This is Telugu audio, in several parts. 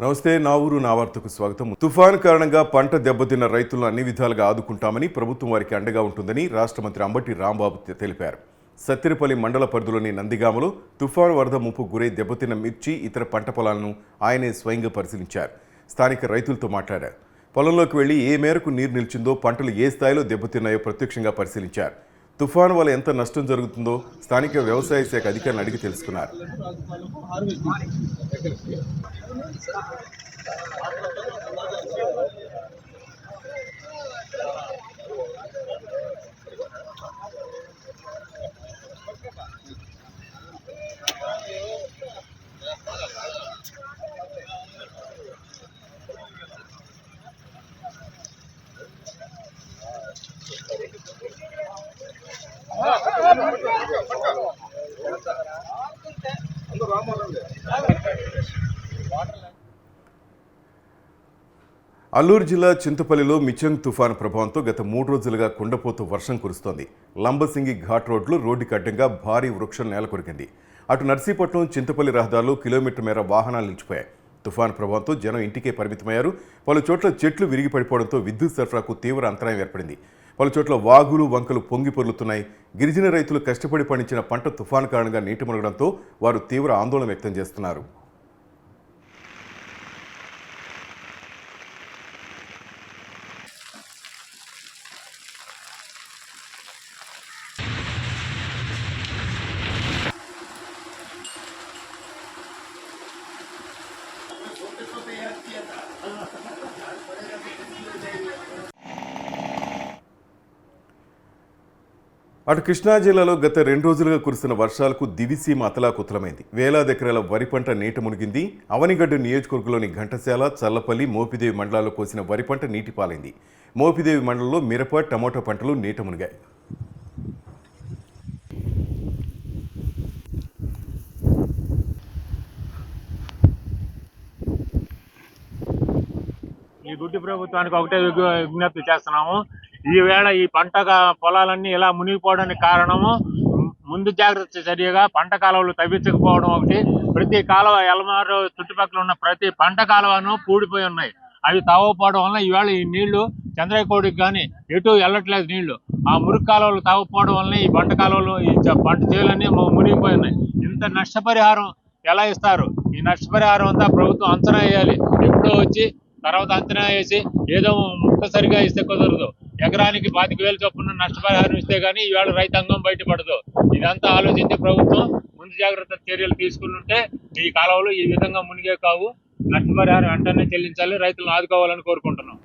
నమస్తే నా ఊరు నా వార్తకు స్వాగతం. తుఫాన్ కారణంగా పంట దెబ్బతిన్న రైతులను అన్ని విధాలుగా ఆదుకుంటామని ప్రభుత్వం వారికి అండగా ఉంటుందని రాష్ట్ర మంత్రి అంబటి రాంబాబు తెలిపారు. సత్తిరిపల్లి మండల పరిధిలోని నందిగామలో తుఫాన్ వరద ముప్పు గురై దెబ్బతిన్న మిర్చి ఇతర పంట పొలాలను ఆయనే స్వయంగా పరిశీలించారు. స్థానిక రైతులతో మాట్లాడారు. పొలంలోకి వెళ్ళి ఏ మేరకు నీరు నిలిచిందో పంటలు ఏ స్థాయిలో దెబ్బతిన్నాయో ప్రత్యక్షంగా పరిశీలించారు. తుఫాను వల్ల ఎంత నష్టం జరుగుతుందో స్థానిక వ్యవసాయ శాఖ అధికారులను అడిగి తెలుసుకున్నారు. 完了，完了，完了！అల్లూరు జిల్లా చింతపల్లిలో మిచంగ్ తుఫాన్ ప్రభావంతో గత మూడు రోజులుగా కుండపోతూ వర్షం కురుస్తోంది. లంబసింగి ఘాట్ రోడ్లు రోడ్డుకి అడ్డంగా భారీ వృక్షం నేలకొరికింది. అటు నర్సీపట్నం చింతపల్లి రహదారులు కిలోమీటర్ మేర వాహనాలు నిలిచిపోయాయి. తుఫాను ప్రభావంతో జనం ఇంటికే పరిమితమయ్యారు. పలు చోట్ల చెట్లు విరిగి పడిపోవడంతో విద్యుత్ సరఫరాకు తీవ్ర అంతరాయం ఏర్పడింది. పలు చోట్ల వాగులు వంకలు పొంగి పొర్లుతున్నాయి. గిరిజన రైతులు కష్టపడి పండించిన పంట తుఫాను కారణంగా నీటి మునగడంతో వారు తీవ్ర ఆందోళన వ్యక్తం చేస్తున్నారు. అటు కృష్ణా జిల్లాలో గత రెండు రోజులుగా కురుస్తున్న వర్షాలకు దివిసీమ అతలాకుతలమైంది. వేలాది ఎకరాల వరి పంట నీట మునిగింది. అవనిగడ్డ నియోజకవర్గంలోని ఘంటసాల చల్లపల్లి మోపిదేవి మండలాల్లో కోసిన వరి పంట నీటి పాలైంది. మోపిదేవి మండలంలో మిరప టమోటా పంటలు నీట మునిగాయి. ఈ గుడ్డి ప్రభుత్వానికి ఒకటే విజ్ఞప్తి చేస్తున్నాము. ఈ వేళ ఈ పంట పొలాలన్నీ ఇలా మునిగిపోవడానికి కారణము ముందు జాగ్రత్త చర్యగా పంట కాలువలు తవ్వించకపోవడం ఒకటి. ప్రతి కాలువ ఎలమారు చుట్టుపక్కల ఉన్న ప్రతి పంట కాలువను పూడిపోయి ఉన్నాయి. అవి తవ్వకపోవడం వల్ల ఈవేళ ఈ నీళ్ళు చంద్రకోడికి కానీ ఎటు వెళ్ళట్లేదు నీళ్ళు. ఆ మురికి కాలువలు తవ్వకపోవడం వల్ల ఈ పంట కాలువలు ఈ పంట చేలన్నీ మునిగిపోయి ఉన్నాయి ఇంత నష్టపరిహారం ఎలా ఇస్తారు? ఈ నష్టపరిహారం అంతా ప్రభుత్వం అంచనా వేయాలి. ఎప్పుడో వచ్చి తర్వాత అంచనా వేసి ఏదో ముక్తసరిగా ఇస్తే కుదరదు. ఎకరానికి పాతిక వేలు చొప్పున నష్టపరిహారం ఇస్తే గానీ ఈవేళ రైతాంగం బయటపడదు. ఇదంతా ఆలోచించి ప్రభుత్వం ముందు జాగ్రత్త చర్యలు తీసుకుని ఉంటే ఈ కాలంలో ఈ విధంగా మునిగే కావు. నష్టపరిహారం వెంటనే చెల్లించాలి. రైతులను ఆదుకోవాలని కోరుకుంటున్నాం.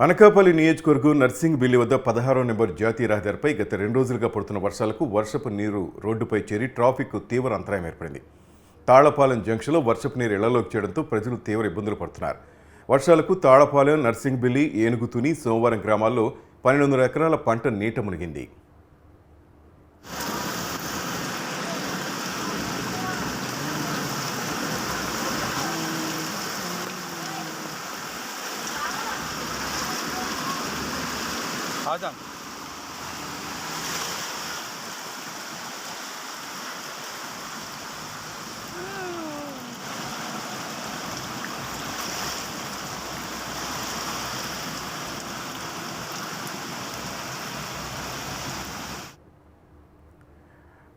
అనకాపల్లి నియోజకవర్గం నర్సింగ్ బిల్లి వద్ద పదహారో నెంబర్ జాతీయ రహదారిపై గత రెండు రోజులుగా పడుతున్న వర్షాలకు వర్షపు నీరు రోడ్డుపై చేరి ట్రాఫిక్ తీవ్ర అంతరాయం ఏర్పడింది. తాళపాలెం జంక్షన్లో వర్షపు నీరు ఇళ్ళలోకి చేయడంతో ప్రజలు తీవ్ర ఇబ్బందులు పడుతున్నారు. వర్షాలకు తాళపాలెం నర్సింగ్బిల్లి ఏనుగుతుని సోమవారం గ్రామాల్లో పన్నెండు వందల ఎకరాల పంట నీట మునిగింది.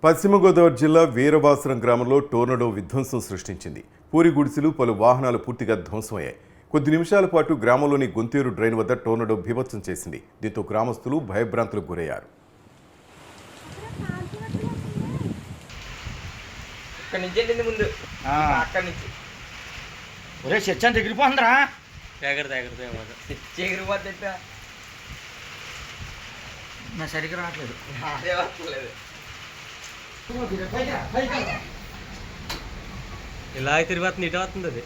పశ్చిమ గోదావరి జిల్లా వీరవాసరం గ్రామంలో టోర్నడో విధ్వంసం సృష్టించింది. పూరి గుడిసెలు పలు వాహనాలు పూర్తిగా ధ్వంసమయ్యాయి. కొద్ది నిమిషాల పాటు గ్రామంలోని గుంతేరు డ్రైన్ వద్ద టోర్నడో బీభత్సం చేసింది. దీంతో గ్రామస్తులు భయభ్రాంతులకు గురయ్యారు. ఒరే చర్చ ఎగిరిపోతుందిరా. నా సరిగ్గా రావట్లేదు. ఇలా తిరిగి ఇటు వస్తుంది అది.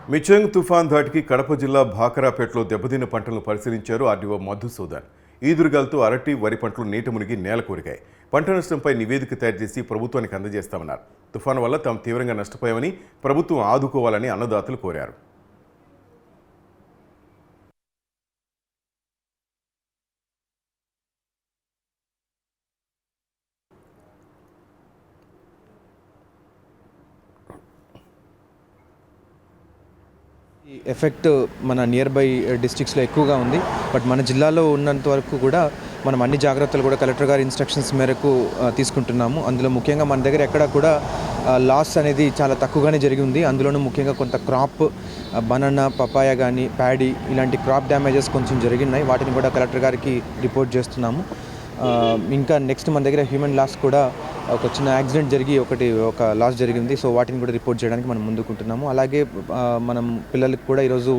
మిచెంగ్ తుఫాన్ ధాటికి కడప జిల్లా భాకరాపేటలో దెబ్బతిన్న పంటలను పరిశీలించారు ఆర్డీఓ మధుసూదన్. ఈదురుగాలతో అరటి వరి పంటలు నీట మునిగి నేల కోరికాయి పంట నష్టంపై నివేదిక తయారు చేసి ప్రభుత్వానికి అందజేస్తామన్నారు. తుఫాను వల్ల తాము తీవ్రంగా నష్టపోయామని ప్రభుత్వం ఆదుకోవాలని అన్నదాతలు కోరారు. ఎఫెక్ట్ మన నియర్ బై డిస్ట్రిక్ట్స్లో ఎక్కువగా ఉంది. బట్ మన జిల్లాలో ఉన్నంత వరకు కూడా మనం అన్ని జాగ్రత్తలు కూడా కలెక్టర్ గారి ఇన్స్ట్రక్షన్స్ మేరకు తీసుకుంటున్నాము. అందులో ముఖ్యంగా మన దగ్గర ఎక్కడ కూడా లాస్ అనేది చాలా తక్కువగానే జరిగి ఉంది అందులోనూ ముఖ్యంగా కొంత క్రాప్ బనానా పపాయ కానీ ప్యాడీ ఇలాంటి క్రాప్ డ్యామేజెస్ కొంచెం జరిగినాయి. వాటిని కూడా కలెక్టర్ గారికి రిపోర్ట్ చేస్తున్నాము. ఇంకా నెక్స్ట్ మన దగ్గర హ్యూమన్ లాస్ కూడా ఒక చిన్న యాక్సిడెంట్ జరిగి ఒకటి ఒక లాస్ జరిగింది. సో వాటిని కూడా రిపోర్ట్ చేయడానికి మనం ముందుకుంటున్నాము. అలాగే మనం పిల్లలకి కూడా ఈరోజు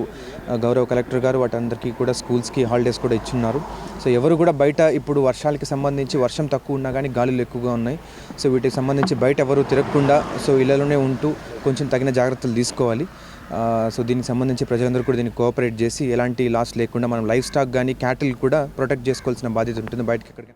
గౌరవ కలెక్టర్ గారు వాటందరికీ కూడా స్కూల్స్కి హాలిడేస్ కూడా ఇచ్చున్నారు. సో ఎవరు కూడా బయట ఇప్పుడు వర్షాలకి సంబంధించి వర్షం తక్కువ ఉన్నా కానీ గాలులు ఎక్కువగా ఉన్నాయి. సో వీటికి సంబంధించి బయట ఎవరు తిరగకుండా సో ఇళ్ళలోనే ఉంటూ కొంచెం తగిన జాగ్రత్తలు తీసుకోవాలి. సో దీనికి సంబంధించి ప్రజలందరూ కూడా దీన్ని కోఆపరేట్ చేసి ఎలాంటి లాస్ లేకుండా మనం లైఫ్ స్టాక్ కానీ క్యాటిల్ కూడా ప్రొటెక్ట్ చేసుకోవాల్సిన బాధ్యత ఉంటుంది. బయటకి ఎక్కడికి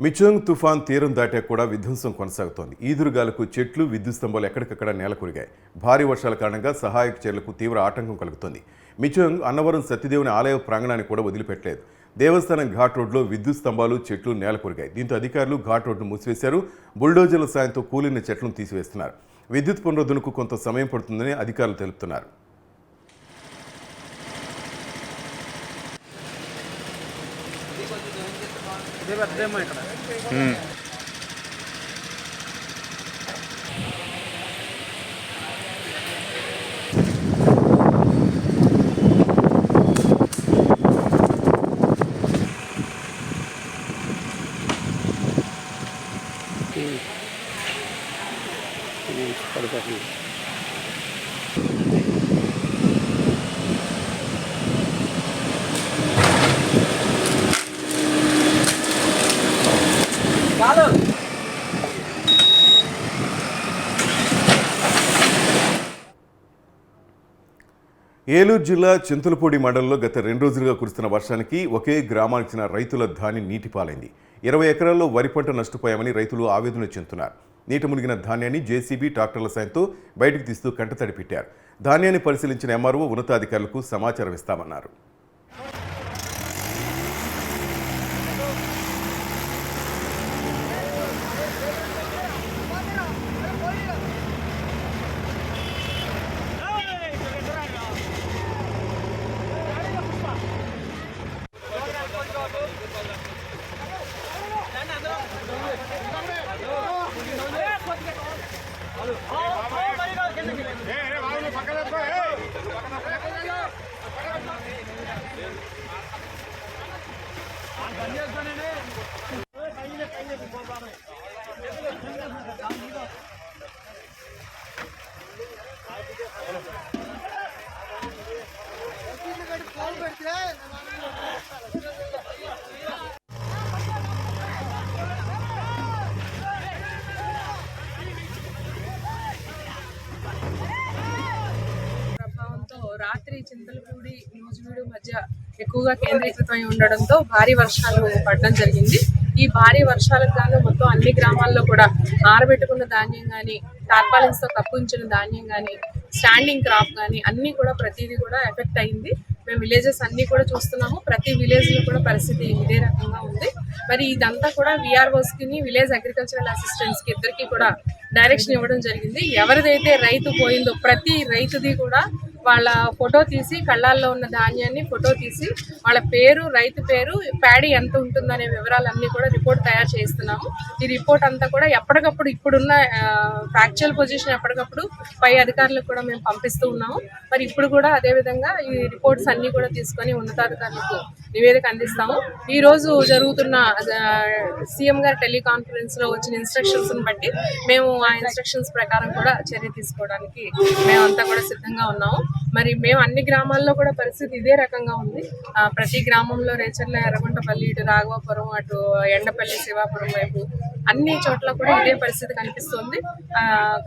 మిచోంగ్ తుఫాన్ తీరం దాటాక కూడా విధ్వంసం కొనసాగుతోంది. ఈదురుగాలకు చెట్లు విద్యుత్ స్తంభాలు ఎక్కడికక్కడ నేల కొరిగాయి భారీ వర్షాల కారణంగా సహాయక చర్యలకు తీవ్ర ఆటంకం కలుగుతోంది. మిచోంగ్ అన్నవరం సత్యదేవుని ఆలయ ప్రాంగణాన్ని కూడా వదిలిపెట్టలేదు. దేవస్థానం ఘాట్ రోడ్లో విద్యుత్ స్తంభాలు చెట్లు నేల కొరిగాయి దీంతో అధికారులు ఘాట్ రోడ్ను మూసివేశారు. బుల్డోజర్ల సాయంతో కూలిన చెట్లను తీసివేస్తున్నారు. విద్యుత్ పునరుద్ధరణకు కొంత సమయం పడుతుందని అధికారులు తెలుపుతున్నారు. దేవద్రేమ ఇక్కడ ఏలూరు జిల్లా చింతలపూడి మండలంలో గత రెండు రోజులుగా కురుస్తున్న వర్షానికి ఒకే గ్రామానికి చెందిన రైతుల ధాన్యం నీటిపాలైంది ఇరవై ఎకరాల్లో వరి పంట నష్టపోయామని రైతులు ఆవేదన చెందుతున్నారు. నీట మునిగిన ధాన్యాన్ని జేసీబీ ట్రాక్టర్ల సాయంతో బయటకు తీస్తూ కంటతడి పెట్టారు. ధాన్యాన్ని పరిశీలించిన ఎంఆర్ఓ ఉన్నతాధికారులకు సమాచారం ఇస్తామన్నారు. పనిచేస్తానండి ఎక్కువగా కేంద్రీకృతమై ఉండడంతో భారీ వర్షాలు పడడం జరిగింది. ఈ భారీ వర్షాలకు గాను మొత్తం అన్ని గ్రామాల్లో కూడా ఆరబెట్టుకున్న ధాన్యం కానీ టార్పాలిన్స్తో కప్పించిన ఉంచిన ధాన్యం కానీ స్టాండింగ్ క్రాప్ కానీ అన్ని కూడా ప్రతిదీ కూడా ఎఫెక్ట్ అయింది. మేము విలేజెస్ అన్నీ కూడా చూస్తున్నాము. ప్రతి విలేజ్లో కూడా పరిస్థితి ఇదే రకంగా ఉంది. మరి ఇదంతా కూడా విఆర్ఓస్కి విలేజ్ అగ్రికల్చరల్ అసిస్టెంట్స్కి ఇద్దరికి కూడా డైరెక్షన్ ఇవ్వడం జరిగింది. ఎవరిదైతే రైతు పోయిందో ప్రతి రైతుది కూడా వాళ్ళ ఫోటో తీసి కళ్ళాల్లో ఉన్న ధాన్యాన్ని ఫోటో తీసి వాళ్ళ పేరు రైతు పేరు ప్యాడీ ఎంత ఉంటుందనే వివరాలన్నీ కూడా రిపోర్ట్ తయారు చేస్తున్నాము ఈ రిపోర్ట్ అంతా కూడా ఎప్పటికప్పుడు ఇప్పుడున్న ఫ్యాక్చువల్ పొజిషన్ ఎప్పటికప్పుడు పై అధికారులకు కూడా మేము పంపిస్తూ ఉన్నాము. మరి ఇప్పుడు కూడా అదే విధంగా ఈ రిపోర్ట్స్ అన్ని కూడా తీసుకొని ఉన్నతాధికారులకు నివేదిక అందిస్తాము. ఈ రోజు జరుగుతున్న సీఎం గారి టెలికాన్ఫరెన్స్లో వచ్చిన ఇన్స్ట్రక్షన్స్ బట్టి మేము ఆ ఇన్స్ట్రక్షన్స్ ప్రకారం కూడా చర్య తీసుకోవడానికి మేమంతా కూడా సిద్ధంగా ఉన్నాము. మరి మేము అన్ని గ్రామాల్లో కూడా పరిస్థితి ఇదే రకంగా ఉంది. ప్రతి గ్రామంలో రేచర్ల ఎర్రగుంటపల్లి ఇటు రాఘవాపురం అటు ఎండపల్లి శివాపురం వైపు అన్ని చోట్ల కూడా ఇదే పరిస్థితి కనిపిస్తుంది.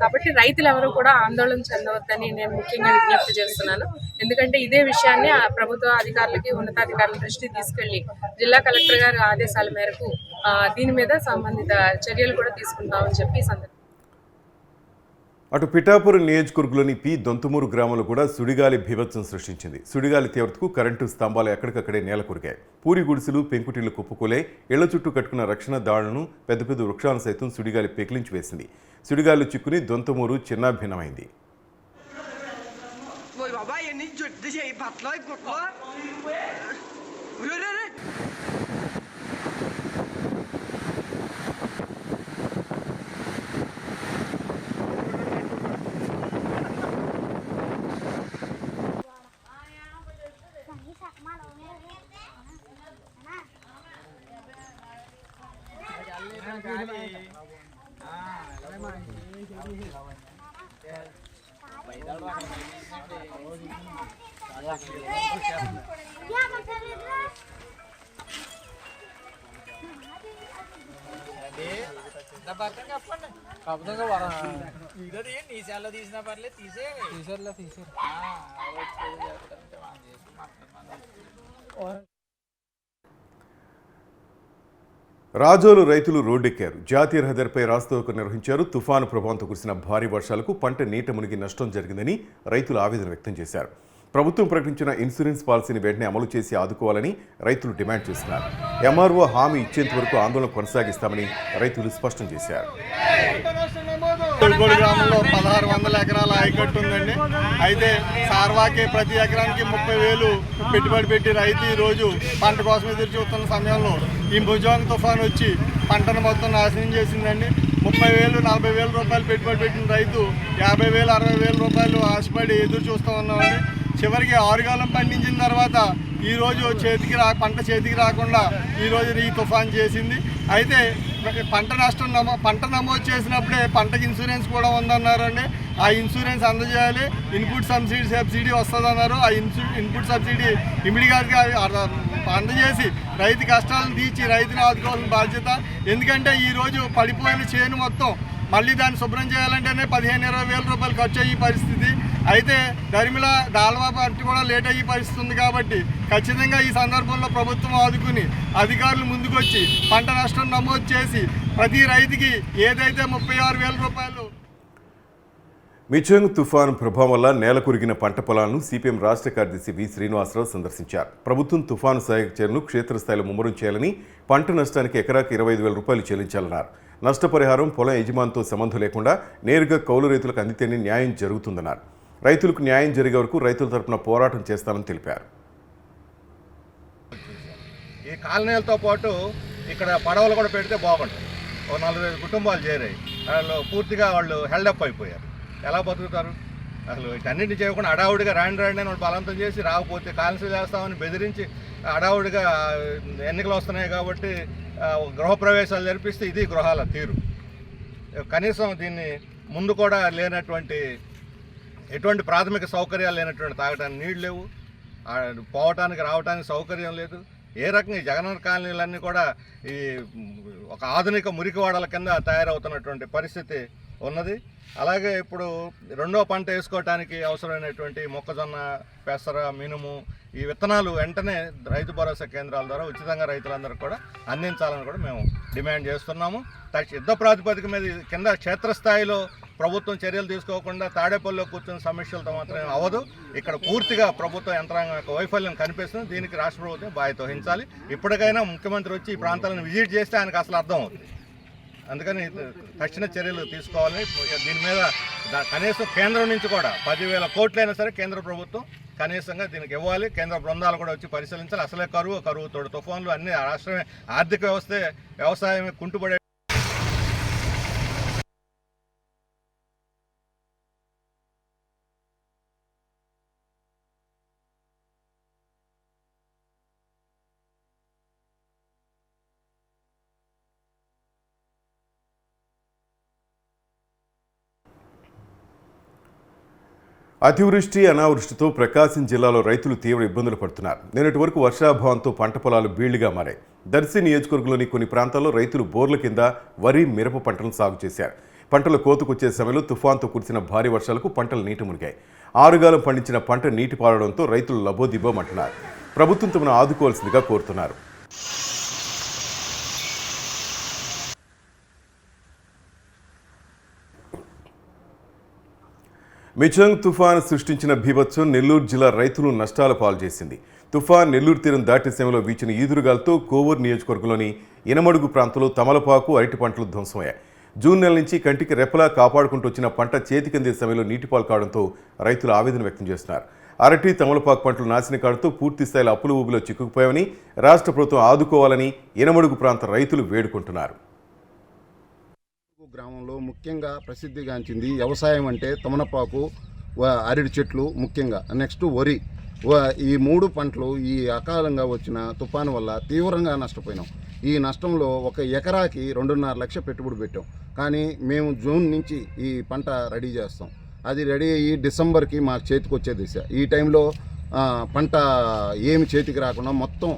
కాబట్టి రైతులు ఎవరు కూడా ఆందోళన చెందవద్దని నేను ముఖ్యంగా విజ్ఞప్తి చేస్తున్నాను. ఎందుకంటే ఇదే విషయాన్ని ఆ ప్రభుత్వ అధికారులకి ఉన్నతాధికారుల దృష్టికి తీసుకెళ్ళి జిల్లా కలెక్టర్ గారి ఆదేశాల మేరకు ఆ, దీని మీద సంబంధిత చర్యలు కూడా తీసుకుంటామని చెప్పి అటు పిఠాపురం నియోజకవర్గంలోని పి దొంతుమూరు గ్రామంలో కూడా సుడిగాలి భీభత్సం సృష్టించింది. సుడిగాలి తీవ్రతకు కరెంటు స్తంభాలు ఎక్కడికక్కడే నేల కొరిగాయి పూరి గుడిసెలు పెంకుటిళ్ళు కుప్పకూలే ఇళ్ళ చుట్టూ కట్టుకున్న రక్షణ దాడులను పెద్ద పెద్ద వృక్షాలను సైతం సుడిగాలి పెకిలించి వేసింది. సుడిగాలిలో చిక్కుని దొంతమూరు చిన్నాభిన్నమైంది. ఓయ్ Yürü yürü. చేయి బట్టలు గుట్టలు రే, రే, రే. రాజోలు రైతులు రోడ్డెక్కారు. జాతీయ రహదారిపై రాస్తారోకో నిర్వహించారు. తుఫాను ప్రభావంతో కురిసిన భారీ వర్షాలకు పంట నీట మునిగి నష్టం జరిగిందని రైతులు ఆవేదన వ్యక్తం చేశారు. ప్రభుత్వం ప్రకటించిన ఇన్సూరెన్స్ పాలసీని వెంటనే అమలు చేసి ఆదుకోవాలని రైతులు డిమాండ్ చేస్తున్నారు. ఎంఆర్ఓ హామీ ఇచ్చేంత వరకు ఆందోళన కొనసాగిస్తామని రైతులు స్పష్టం చేశారు. తొడుగోడు గ్రామంలో పదహారు వందల ఎకరాల ఆయకట్టు ఉందండి. అయితే సార్వాకి ప్రతి ఎకరానికి ముప్పై వేలు పెట్టుబడి పెట్టి రైతు ఈరోజు పంట కోసం ఎదురు చూస్తున్న సమయంలో ఈ భుజాంగ్ తుఫాన్ వచ్చి పంటను మొత్తం నాశనం చేసిందండి. ముప్పై వేలు నలభై వేల రూపాయలు పెట్టుబడి పెట్టిన రైతు యాభై వేలు అరవై వేల రూపాయలు ఆశపడి ఎదురు చూస్తూ ఉన్నామండి. చివరికి ఆరుగాలం పండించిన తర్వాత ఈరోజు చేతికి రా పంట చేతికి రాకుండా ఈరోజు ఈ తుఫాన్ చేసింది. అయితే పంట నష్టం నమో పంట నమోదు చేసినప్పుడే పంటకి ఇన్సూరెన్స్ కూడా ఉందన్నారండి. ఆ ఇన్సూరెన్స్ అందజేయాలి. ఇన్పుట్ సబ్సిడీ సబ్సిడీ వస్తుందన్నారు. ఆ ఇన్సూ ఇన్పుట్ సబ్సిడీ ఇమిడియట్గా అందజేసి రైతు కష్టాలను తీర్చి రైతుని ఆదుకోవాల్సిన బాధ్యత. ఎందుకంటే ఈరోజు పడిపోయిన చేను మొత్తం మళ్ళీ దాన్ని శుభ్రం చేయాలంటేనే పదిహేను ఇరవై వేల రూపాయలు ఖర్చు అయ్యే పరిస్థితి. అయితే దరిమిల దాల్వా పంట కూడా లేట్ అయ్యే పరిస్థితి ఉంది కాబట్టి ఖచ్చితంగా ఈ సందర్భంలో ప్రభుత్వం ఆదుకుని అధికారులు ముందుకొచ్చి పంట నష్టం నమోదు చేసి ప్రతి రైతుకి ఏదైతే ముప్పై ఆరు వేల రూపాయలు మిచంగ్ తుఫాను ప్రభావం వల్ల నేల కురిగిన పంట పొలాలను సిపిఎం రాష్ట్ర కార్యదర్శి వి శ్రీనివాసరావు సందర్శించారు. ప్రభుత్వం తుఫాను సహాయక చర్యలను క్షేత్రస్థాయిలో ముమ్మరం చేయాలని పంట నష్టానికి ఎకరాకి ఇరవై ఐదు వేల రూపాయలు చెల్లించాలన్నారు. నష్టపరిహారం పొలం యజమానితో సంబంధం లేకుండా నేరుగా కౌలు రైతులకు అందితేనే న్యాయం జరుగుతుందన్నారు. రైతులకు న్యాయం జరిగే వరకు రైతుల తరపున పోరాటం చేస్తామని తెలిపారు. ఈ కాలనీలతో పాటు ఇక్కడ పడవలు కూడా పెడితే బాగుంటుంది. ఓ నలభై ఐదు కుటుంబాలు చేరాయి. వాళ్ళు పూర్తిగా వాళ్ళు హెల్డప్ అయిపోయారు. ఎలా బతుకుతారు? అసలు వీటన్నిటిని చేయకుండా అడావుడిగా రాండి రాండి అని వాళ్ళు బలవంతం చేసి రాకపోతే కాన్సిల్ చేస్తామని బెదిరించి అడావుడిగా ఎన్నికలు వస్తున్నాయి కాబట్టి గృహప్రవేశాలు జరిపిస్తే ఇది గృహాల తీరు. కనీసం దీన్ని ముందు కూడా లేనటువంటి ఎటువంటి ప్రాథమిక సౌకర్యాలు లేనటువంటి తాగడానికి నీళ్ళు లేవు. పోవటానికి రావటానికి సౌకర్యం లేదు. ఏ రకంగా జగనన్న కాలనీలన్నీ కూడా ఈ ఒక ఆధునిక మురికివాడల కింద తయారవుతున్నటువంటి పరిస్థితి ఉన్నది. అలాగే ఇప్పుడు రెండో పంట వేసుకోవటానికి అవసరమైనటువంటి మొక్కజొన్న పెసర మినుము ఈ విత్తనాలు వెంటనే రైతు భరోసా కేంద్రాల ద్వారా ఉచితంగా రైతులందరికీ కూడా అందించాలని కూడా మేము డిమాండ్ చేస్తున్నాము. తక్ష- యుద్ధ ప్రాతిపదిక మీద కింద క్షేత్రస్థాయిలో ప్రభుత్వం చర్యలు తీసుకోకుండా తాడేపల్లిలో కూర్చున్న సమస్యలతో మాత్రమే అవ్వదు ఇక్కడ పూర్తిగా ప్రభుత్వ యంత్రాంగం యొక్క వైఫల్యం కనిపిస్తుంది. దీనికి రాష్ట్ర ప్రభుత్వం బాధ్యత వహించాలి. ఇప్పటికైనా ముఖ్యమంత్రి వచ్చి ఈ ప్రాంతాలను విజిట్ చేస్తే ఆయనకు అసలు అర్థం అవుతుంది. అందుకని తక్షణ చర్యలు తీసుకోవాలని దీని మీద కనీసం కేంద్రం నుంచి కూడా పదివేల కోట్లైనా సరే కేంద్ర ప్రభుత్వం కనీసంగా దీనికి ఇవ్వాలి. కేంద్ర బృందాలు కూడా వచ్చి పరిశీలించాలి. అసలే కరువు కరువు తోడు తుఫాన్లు అన్ని రాష్ట్రమే ఆర్థిక వ్యవస్థ వ్యవసాయమే కుంటుపడే అతివృష్టి అనావృష్టితో ప్రకాశం జిల్లాలో రైతులు తీవ్ర ఇబ్బందులు పడుతున్నారు. నిన్నటి వరకు వర్షాభావంతో పంట పొలాలు బీళ్ళుగా మారాయి. దర్శి నియోజకవర్గంలోని కొన్ని ప్రాంతాల్లో రైతులు బోర్ల కింద వరి మిరప పంటలను సాగు చేశారు. పంటలు కోతకొచ్చే సమయంలో తుఫాన్తో కురిసిన భారీ వర్షాలకు పంటలు నీటి మునిగాయి. ఆరుగాలం పండించిన పంట నీటి పారడంతో రైతులు లబోదిబ్బోమంటున్నారు ప్రభుత్వం తమను ఆదుకోవాల్సిందిగా కోరుతున్నారు. మిచంగ్ తుఫాన్ సృష్టించిన బీభత్సం నెల్లూరు జిల్లా రైతులు నష్టాల పాలు చేసింది తుఫాన్ నెల్లూరు తీరం దాటి సమయంలో వీచిన ఈదురుగాలతో కోవూరు నియోజకవర్గంలోని ఇనమడుగు ప్రాంతంలో తమలపాకు అరటి పంటలు ధ్వంసమయ్యాయి. జూన్ నెల నుంచి కంటికి రెప్పలా కాపాడుకుంటూ వచ్చిన పంట చేతికందే సమయంలో నీటిపాలు కావడంతో రైతులు ఆవేదన వ్యక్తం చేస్తున్నారు. అరటి తమలపాకు పంటలు నాశనం కాడుతూ పూర్తి స్థాయిలో అప్పుల ఊబిలో చిక్కుకుపోయామని రాష్ట్ర ప్రభుత్వం ఆదుకోవాలని ఇనమడుగు ప్రాంత రైతులు వేడుకుంటున్నారు. గ్రామంలో ముఖ్యంగా ప్రసిద్ధిగాంచింది వ్యవసాయం అంటే తమనపాకు వ- అరటి చెట్లు ముఖ్యంగా. నెక్స్ట్ వరి. ఈ మూడు పంటలు ఈ అకాలంగా వచ్చిన తుఫాను వల్ల తీవ్రంగా నష్టపోయినాం. ఈ నష్టంలో ఒక ఎకరాకి రెండున్నర లక్ష పెట్టుబడి పెట్టాం. కానీ మేము జూన్ నుంచి ఈ పంట రెడీ చేస్తాం. అది రెడీ అయ్యి డిసెంబర్కి మాకు చేతికి వచ్చే దిశ. ఈ టైంలో పంట ఏమి చేతికి రాకుండా మొత్తం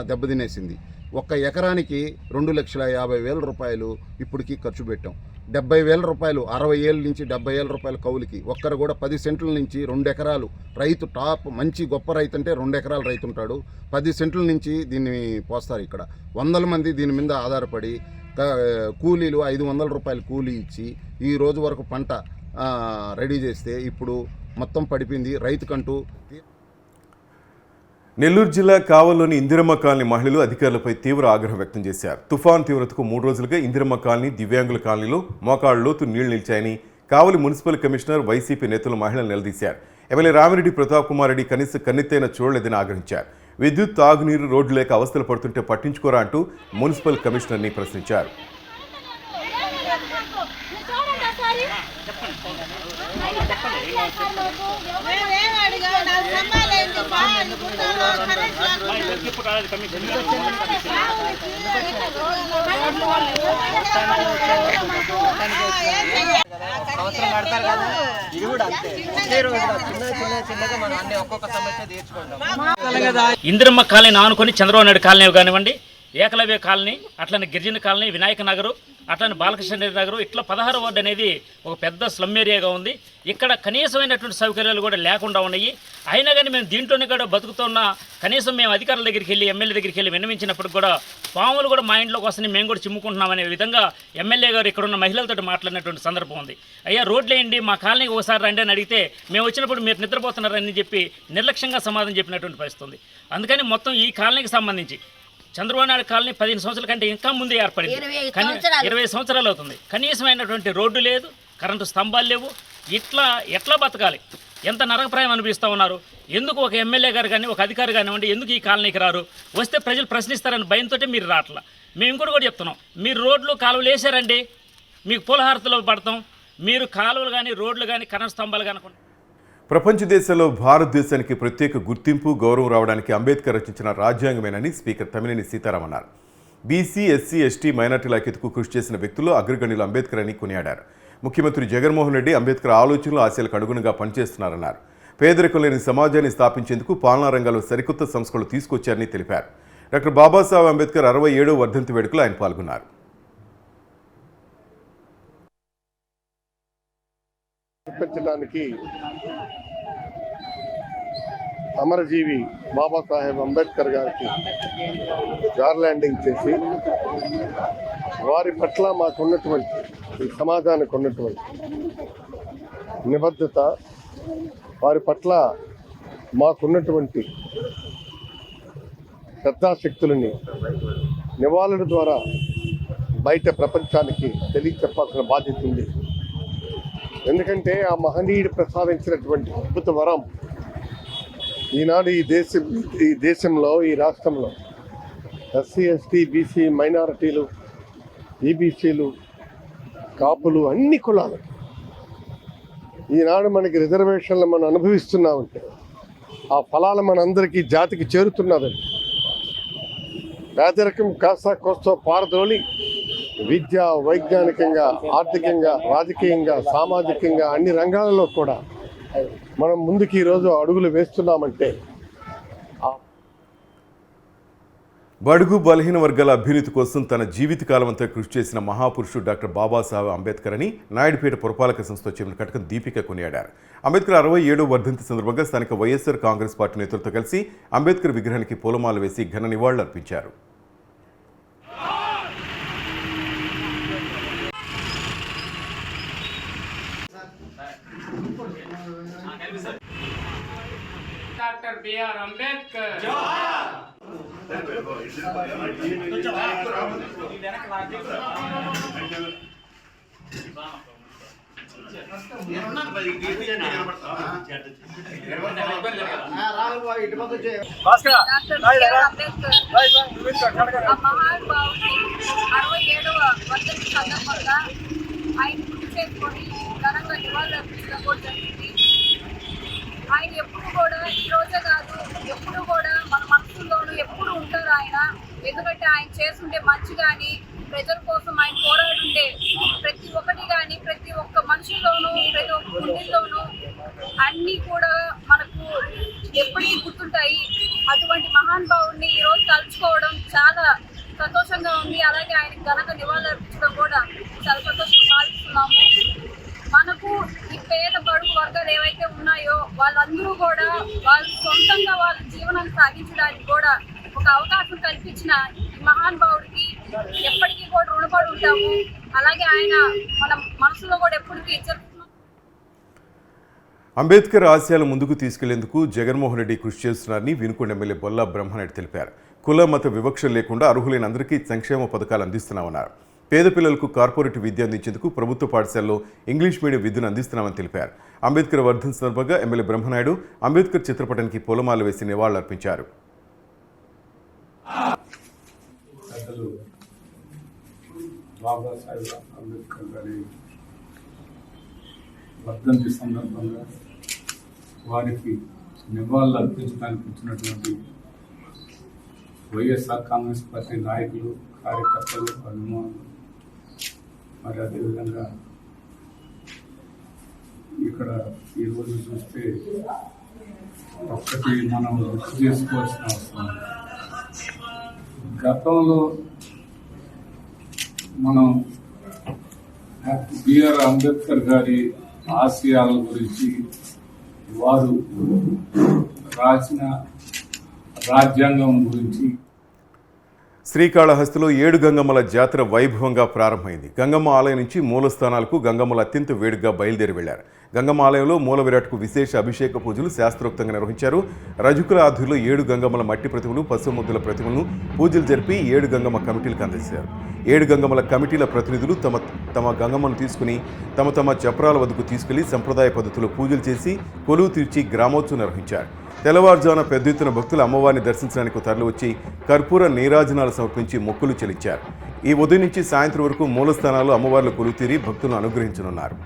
దెబ్బతినేసింది. ఒక్క ఎకరానికి రెండు లక్షల యాభై వేల రూపాయలు ఇప్పటికీ ఖర్చు పెట్టాం. డెబ్బై వేల రూపాయలు అరవై ఏళ్ళ నుంచి డెబ్బై ఏళ్ళ రూపాయల కౌలుకి. ఒక్కరు కూడా పది సెంట్ల నుంచి రెండు ఎకరాలు. రైతు టాప్ మంచి గొప్ప రైతు అంటే రెండు ఎకరాల రైతు ఉంటాడు. పది సెంట్ల నుంచి దీన్ని పోస్తారు ఇక్కడ. వందల మంది దీని మీద ఆధారపడి కూలీలు ఐదు వందల రూపాయలు కూలీ ఇచ్చి ఈ రోజు వరకు పంట రెడీ చేస్తే ఇప్పుడు మొత్తం పడిపోయింది రైతుకంటూ నెల్లూరు జిల్లా కావల్లోని ఇందిరమ్మ కాలనీ మహిళలు అధికారులపై తీవ్ర ఆగ్రహం వ్యక్తం చేశారు. తుఫాన్ తీవ్రతకు మూడు రోజులుగా ఇందిరమ్మ కాలనీ దివ్యాంగుల కాలనీలో మోకాళ్ళ లోతు నీళ్ళు నిలిచాయని కావలి మున్సిపల్ కమిషనర్ వైసీపీ నేతలు మహిళలు నిలదీశారు. ఎమ్మెల్యే రామిరెడ్డి ప్రతాప్ కుమార్ రెడ్డి కనీస కన్నెత్తైన చూడలేదని ఆగ్రహించారు. విద్యుత్ తాగునీరు రోడ్డు లేక అవస్థలు పడుతుంటే పట్టించుకోరా అంటూ మున్సిపల్ కమిషనర్ని ప్రశ్నించారు. సంవత్సరం కడతారు కదా. ఇది కూడా అంతే. ఒకే రోజులో చిన్న చిన్న చిన్నగా మనం అన్ని ఒక్కొక్క సమస్య తీర్చుకుంటాం. ఇందిరమ్మ కాలనీ ఆనుకొని చంద్రబాబు నాయుడు కాలనీ కానివ్వండి ఏకలవ్య కాలనీ అట్లనే గిరిజన కాలనీ వినాయక నగరు అట్లనే బాలకృష్ణ నగరు. ఇట్లా పదహారు వార్డు అనేది ఒక పెద్ద స్లమ్ ఏరియాగా ఉంది. ఇక్కడ కనీసమైనటువంటి సౌకర్యాలు కూడా లేకుండా ఉన్నాయి. అయినా కానీ మేము దీంట్లోనే కూడా బతుకుతున్న కనీసం మేము అధికారుల దగ్గరికి వెళ్ళి ఎమ్మెల్యే దగ్గరికి వెళ్ళి విన్నవించినప్పుడు కూడా పాములు కూడా మా ఇంట్లోకి వస్తున్నాయి మేము కూడా చిమ్ముకుంటున్నాం అనే విధంగా ఎమ్మెల్యే గారు ఇక్కడ ఉన్న మహిళలతో మాట్లాడినటువంటి సందర్భం ఉంది. అయ్యా రోడ్లు వేయండి మా కాలనీకి ఒకసారి రండి అని అడిగితే మేము వచ్చినప్పుడు మీరు నిద్రపోతున్నారని చెప్పి నిర్లక్ష్యంగా సమాధానం చెప్పినటువంటి పరిస్థితి ఉంది. అందుకని మొత్తం ఈ కాలనీకి సంబంధించి చంద్రబాబు నాయుడు కాలనీ పదిహేను సంవత్సరాల కంటే ఇంకా ముందే ఏర్పడింది. ఇరవై సంవత్సరాలు. అవుతుంది. కనీసమైనటువంటి రోడ్డు లేదు కరెంటు స్తంభాలు లేవు. ఇట్లా ఎట్లా బతకాలి? ఎంత నరకప్రాయం అనిపిస్తూ ఉన్నారు? ఎందుకు ఒక ఎమ్మెల్యే గారు కానీ ఒక అధికారి కానివ్వండి ఎందుకు ఈ కాలనీకి రారు? వస్తే ప్రజలు ప్రశ్నిస్తారని భయంతో మీరు రావట్లా. మేము ఇంకోటి కూడా చెప్తున్నాం. మీరు రోడ్లు కాలువలు వేసారండి. మీకు పూలహారతలో పడతాం. మీరు కాలువలు కానీ రోడ్లు కానీ కరెంట్ స్తంభాలు కానీ ప్రపంచ దేశాల్లో భారతదేశానికి ప్రత్యేక గుర్తింపు గౌరవం రావడానికి అంబేద్కర్ రచించిన రాజ్యాంగమేనని స్పీకర్ తమిళని సీతారాం అన్నారు. బీసీ ఎస్సీ ఎస్టీ మైనార్టీల ఐక్యతకు కృషి చేసిన వ్యక్తులు అగ్రగణ్యులు అంబేద్కర్ అని కొనియాడారు. ముఖ్యమంత్రి జగన్మోహన్ రెడ్డి అంబేద్కర్ ఆలోచనలు ఆశయాలకు అనుగుణంగా పనిచేస్తున్నారన్నారు. పేదరికం లేని సమాజాన్ని స్థాపించేందుకు పాలనా రంగంలో సరికొత్త సంస్కరణలు తీసుకొచ్చారని తెలిపారు. డాక్టర్ బాబాసాహెబ్ అంబేద్కర్ అరవై ఏడో వర్ధంతి వేడుకలో ఆయన పాల్గొన్నారు. చూపించడానికి అమరజీవి బాబాసాహెబ్ అంబేద్కర్ గారికి గార్లాండింగ్ ల్యాండింగ్ చేసి వారి పట్ల మాకున్నటువంటి ఈ సమాజానికి ఉన్నటువంటి నిబద్ధత వారి పట్ల మాకున్నటువంటి శ్రద్ధాశక్తులని నివాళుల ద్వారా బయట ప్రపంచానికి తెలియచెప్పాల్సిన బాధ్యత ఉంది. ఎందుకంటే ఆ మహనీయుడు ప్రసాదించినటువంటి అద్భుత వరం ఈనాడు ఈ దేశం ఈ దేశంలో ఈ రాష్ట్రంలో ఎస్సీ ఎస్టీ బీసీ మైనారిటీలు ఈబీసీలు కాపులు అన్ని కులాలు. ఈనాడు మనకి రిజర్వేషన్లు మనం అనుభవిస్తున్నామంటే ఆ ఫలాలు మనందరికీ జాతికి చేరుతున్నదండి. పేదరికం కాస్త కోస్తో పారదోలి విద్య వైజ్ఞానికంగా ఆర్థికంగా రాజకీయంగా సామాజికంగా అన్ని రంగాలలో కూడా మనం ముందుకు ఈరోజు అడుగులు వేస్తున్నామంటే బడుగు బలహీన వర్గాల అభ్యున్నతి కోసం తన జీవితకాలం అంతా కృషి చేసిన మహాపురుషుడు డాక్టర్ బాబాసాహెబ్ అంబేద్కర్ అని నాయుడుపేట పురపాలక సంస్థ చైర్మన్ కటకం దీపిక కొనియాడారు. అంబేద్కర్ అరవై ఏడో వర్ధంతి సందర్భంగా స్థానిక వైఎస్ఆర్ కాంగ్రెస్ పార్టీ నేతలతో కలిసి అంబేద్కర్ విగ్రహానికి పూలమాల వేసి ఘన నివాళులర్పించారు. డాక్టర్ బిఆర్ అంబేద్కర్ డాక్టర్ మహానుభావుని అరవై ఏడవ వర్ధంతి సందర్భంగా ఆయన గుర్తు చేసుకొని ఘనంగా అర్పించడం కూడా జరిగింది ఆయన ఎప్పుడు కూడా ఈ రోజే కాదు ఎప్పుడు కూడా మన మనసుల్లోనూ ఎప్పుడు ఉంటారు ఆయన ఎందుకంటే ఆయన చేస్తుంటే మంచి కానీ ప్రజల కోసం ఆయన పోరాడుండే ప్రతి ఒక్కటి కానీ ప్రతి ఒక్క మనిషిలోనూ ప్రతి ఒక్క గుండెల్లోనూ అన్నీ కూడా మనకు ఎప్పటికీ గుర్తుంటాయి అటువంటి మహానుభావుడిని ఈరోజు తలుచుకోవడం చాలా సంతోషంగా ఉంది. అలాగే ఆయన ఘనంగా నివాళులు అర్పించడం కూడా చాలా సంతోషంగా భావిస్తున్నాము మనకు ఈ పేద బడుగు వర్గాలు ఏవైతే ఉన్నాయో వాళ్ళందరూ కూడా వాళ్ళు సొంతంగా వాళ్ళ జీవనం సాగించడానికి కూడా ఒక అవకాశం కల్పించిన ఈ మహానుభావుడికి ఎప్పటికీ కూడా రుణపడి ఉంటాము. అలాగే ఆయన మన మనసులో కూడా ఎప్పటికీ అంబేద్కర్ ఆశయాలు ముందుకు తీసుకెళ్ళేందుకు జగన్మోహన్ రెడ్డి కృషి చేస్తున్నారని వినుకొండ ఎమ్మెల్యే బొల్లా బ్రహ్మనాయుడు తెలిపారు. కుల మత వివక్ష లేకుండా అర్హులైన అందరికీ సంక్షేమ పథకాలు అందిస్తున్నామన్నారు. పేద పిల్లలకు కార్పొరేట్ విద్య అందించేందుకు ప్రభుత్వ పాఠశాలలో ఇంగ్లీష్ మీడియం విద్యను అందిస్తున్నామని తెలిపారు. అంబేద్కర్ వర్ధన్ సందర్భంగా ఎమ్మెల్యే బ్రహ్మనాయుడు అంబేద్కర్ చిత్రపటానికి పూలమాల వేసి నివాళులర్పించారు వర్ధంతి సందర్భంగా వారికి నివాళులు అర్పించడానికి వచ్చినటువంటి వైఎస్ఆర్ కాంగ్రెస్ పార్టీ నాయకులు కార్యకర్తలు అభిమానులు మరి అదేవిధంగా ఇక్కడ ఈరోజు చూస్తే ఒక్కటి మనం గుర్తు చేసుకోవాల్సిన అవసరం గతంలో మనం బిఆర్ అంబేద్కర్ గారి ఆశయాల గురించి వారు రాసిన రాజ్యాంగం గురించి శ్రీకాళహస్తిలో ఏడు గంగమ్మల జాతర వైభవంగా ప్రారంభమైంది. గంగమ్మ ఆలయం నుంచి మూలస్థానాలకు గంగమ్మలు అత్యంత వేడుకగా బయలుదేరి వెళ్ళారు గంగమ్మ ఆలయంలో మూల విరాట్కు విశేష అభిషేక పూజలు శాస్త్రోక్తంగా నిర్వహించారు. రజకుల ఆధ్వర్యంలో ఏడు గంగమ్మల మట్టి ప్రతిమలు పసుముద్దుల ప్రతిమలను పూజలు జరిపి ఏడు గంగమ్మ కమిటీలకు అందజేశారు. ఏడు గంగమ్మల కమిటీల ప్రతినిధులు తమ తమ గంగమ్మను తీసుకుని తమ తమ చప్రాల వద్దకు తీసుకెళ్ళి సంప్రదాయ పద్ధతిలో పూజలు చేసి కొలువు తీర్చి గ్రామోత్సవం నిర్వహించారు. తెల్లవారుజామున పెద్ద ఎత్తున భక్తులు అమ్మవారిని దర్శించడానికి తరలివచ్చి కర్పూర నీరాజనాలు సమర్పించి మొక్కులు చెల్లించారు. ఈ ఉదయం నుంచి సాయంత్రం వరకు మూలస్థానాలు అమ్మవార్ల కొలుతీరి భక్తులను అనుగ్రహించనున్నారు.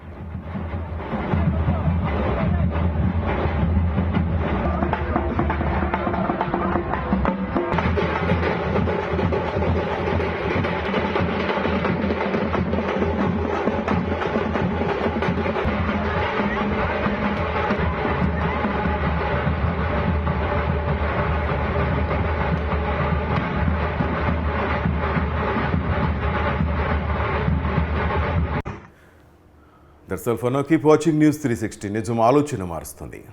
Cellphone keep watching news three sixty నిజం ఆలోచన మారుస్తుంది.